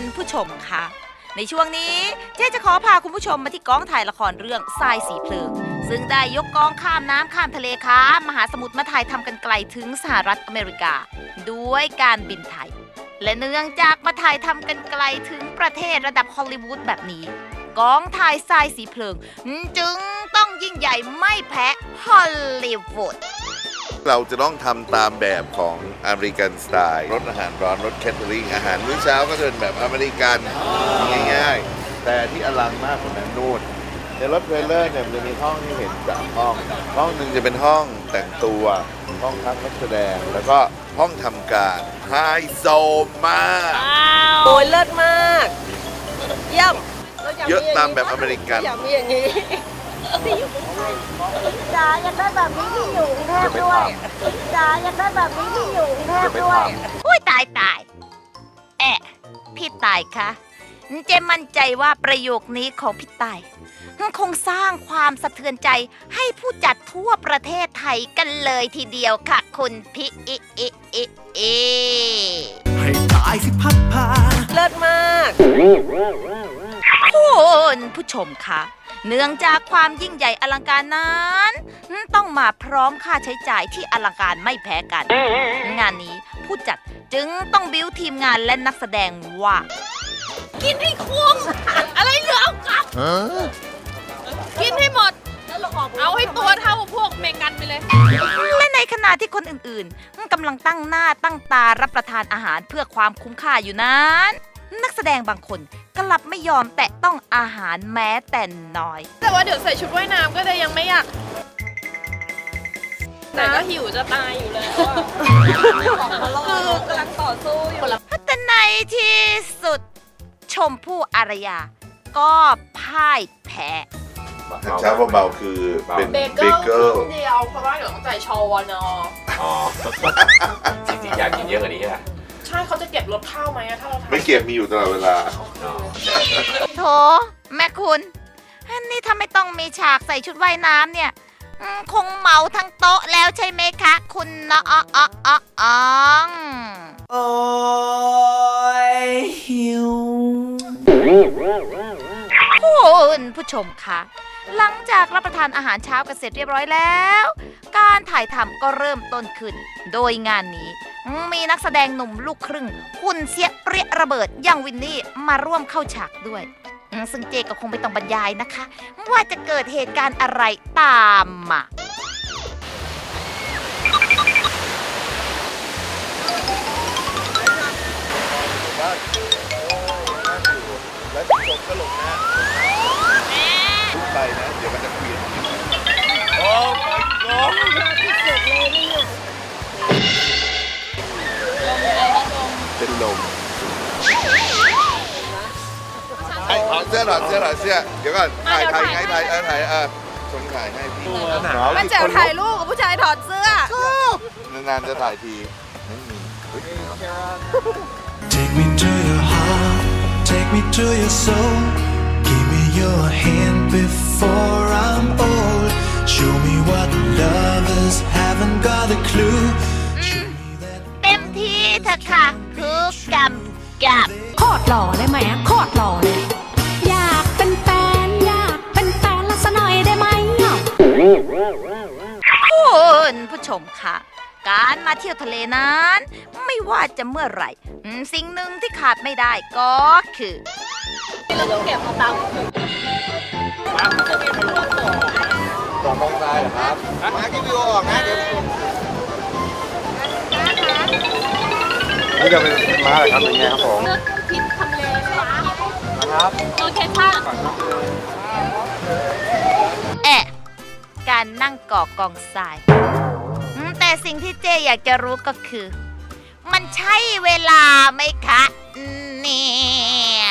ณผู้ชมคะในช่วงนี้เจ๊จะขอพาคุณผู้ชมมาที่กองถ่ายละครเรื่องทรายสีเพลิง ซึ่งได้ยกกองข้ามน้ำข้ามทะเลข้ามมหาสมุทรมาถ่ายทำกันไกลถึงสหรัฐอเมริกา ด้วยการบินไทย และเนื่องจากมาถ่ายทำกันไกลถึงประเทศระดับฮอลลีวูดแบบนี้ กองถ่ายทรายสีเพลิง จึงต้องยิ่งใหญ่ไม่แพ้ฮอลลีวูด เราจะต้องทำตามแบบของอเมริกันสไตล์รสอาหารร้อนรสแคทเทอริงอาหารมื้อเช้าก็จะเป็นแบบอเมริกันง่ายๆ แต่ที่อลังมากกว่านั้นนู่นในรถเทรลเลอร์เนี่ยมันจะมีห้องที่เห็นสามห้อง ห้องหนึ่งจะเป็นห้องแต่งตัว ห้องพักนักแสดง แล้วก็ห้องทำการไฮโซมาก โอ้ยเลิศมาก เยี่ยมราากเยอะตามแบบอเมริกัน อยากมีอย่างนี้ จ๋าอยากได้แบบนี้ที่อยู่กรุงเทพด้วยจ๋าอยากได้แบบนี้ที่อยู่กรุงเทพด้วยอุ้ยตายตายแอะพี่ตายคะเจมั่นใจว่าประโยคนี้ของพี่ตายคงสร้างความสะเทือนใจให้ผู้จัดทั่วประเทศไทยกันเลยทีเดียวค่ะ คุณพี่อิอิอิอิให้ตายสิพัดพาเลิศมากคุณผู้ชมคะ เนื่องจากความยิ่งใหญ่อลังการนั้น ต้องมาพร้อมค่าใช้จ่ายที่อลังการไม่แพ้กัน งานนี้ผู้จัดจึงต้องบิ้วทีมงานและนักแสดงว่า กินให้คุ้ม อะไรเหลือเอากลับ กินให้หมด เอาให้ตัวเท่าพวกเมกันไปเลย และในขณะที่คนอื่นๆกำลังตั้งหน้าตั้งตารับประทานอาหารเพื่อความคุ้มค่าอยู่นั้น นักแสดงบางคนกลับไม่ยอมแตะต้องอาหารแม้แต่น้อย แต่ว่าเดี๋ยวใส่ชุดว่ายน้ำก็จะยังไม่อยากแต่ก็หิวจะตายอยู่แล้วอะคือกำลังต่อสู้อยู่แต่ในที่สุด ชมพู่อารยา ก็พ่ายแพ้เช้าเบาๆคือเป็นเบเบเกิเกิลลเดียวเพราะว่าเดี๋ยวต้องใจชอวนออ๋อจริงๆอยากกินเยอะกว่านี้ใช่ไหม ใช่เขาจะเก็บรถข้าวไหมอะถ้าเราทำไม่เก็บมีอยู่ตลอดเวลาอ๋อโถแม่คุณอันนี่ถ้าไม่ต้องมีฉากใส่ชุดว่ายน้ำเนี่ยอืมคงเหมาทั้งโต๊ะแล้วใช่ไหมคะ คุณนะอ๋ออ๋ออ๋ออ๋องโอ้ยหิว คุณผู้ชมคะหลังจากรับประทานอาหารเช้ากันเสร็จเรียบร้อยแล้ว การถ่ายทำก็เริ่มต้นขึ้น โดยงานนี้ มีนักแสดงหนุ่มลูกครึ่ง หุ่นเสียเปรี้ยระเบิดอย่างวินนี่มาร่วมเข้าฉากด้วยอืมซึ่งเจก็คงไม่ต้องบรรยายนะคะ ว่าจะเกิดเหตุการณ์อะไรตามมาแล้วจบก็ลงหน้าทุกไปนะ เดี๋ยวมันจะ ลมไอ้ถอดเสื้อถอดเสื้อถอดเสื้อเดี๋ยวก่อนถ่ายถ่ายไงถ่ายเออถ่ายเออชงถ่ายให้พี่มันเจ๋วถ่ายรูปกับผู้ชายถอดเสื้อ นานๆจะถ่ายทีไม่มีเฮ้ย Take me to your heart Take me to your soul Give me your hand before I'm old Show me what lovers haven't got a clue เถอะค่ะ คือกำกับ โคตรหล่อเลยไหมอะโคตรหล่อเลย อยากเป็นแฟนอยากเป็นแฟนลักษณะหน่อยได้ไหมอะคุณผู้ชมคะการมาเที่ยวทะเลนั้น ไม่ว่าจะเมื่อไหร่อืมสิ่งหนึ่งที่ขาดไม่ได้ก็คือ สองมองซ้ายเหรอครับมาที่วิวออกนะเดี๋ยว นี่จะเป็นม้าเหรอครับเป็นไงครับผมทิศทำเลใช่ไหมนะครับโลเคชั่นแอะการนั่งเกาะกองทรายอืมแต่สิ่งที่เจอยากจะรู้ก็คือ มันใช่เวลาไหมคะเนี่ย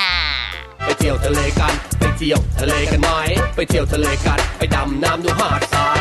ไปเที่ยวทะเลกัน ไปเที่ยวทะเลกันไหม ไปเที่ยวทะเลกัน ไปดำน้ำดูหาดทราย